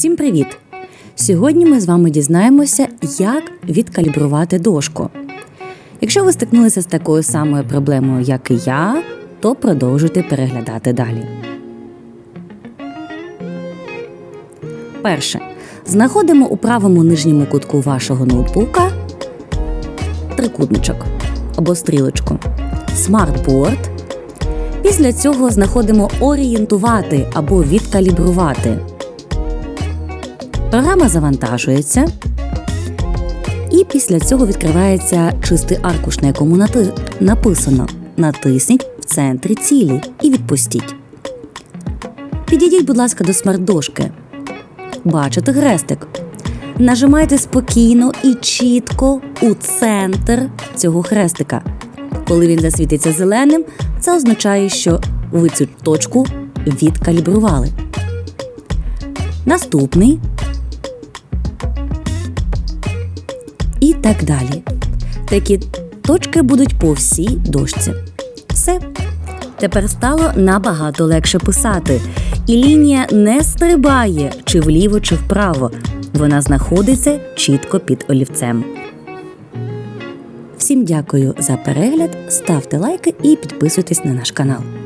Всім привіт! Сьогодні ми з вами дізнаємося, як відкалібрувати дошку. Якщо ви стикнулися з такою самою проблемою, як і я, то продовжуйте переглядати далі. Перше. Знаходимо у правому нижньому кутку вашого ноутбука трикутничок або стрілочку, смартборд. Після цього знаходимо орієнтувати або відкалібрувати. Програма завантажується. І після цього відкривається чистий аркуш, на якому нати- написано Натисніть в центрі цілі і відпустіть. Підійдіть, будь ласка, до смарт-дошки. Бачите хрестик. Нажимайте спокійно і чітко у центр цього хрестика. Коли він засвітиться зеленим, це означає, що ви цю точку відкалібрували. Наступний. Так далі. Такі точки будуть по всій дошці. Все. Тепер стало набагато легше писати, і лінія не стрибає чи вліво, чи вправо. Вона знаходиться чітко під олівцем. Всім дякую за перегляд, ставте лайки і підписуйтесь на наш канал.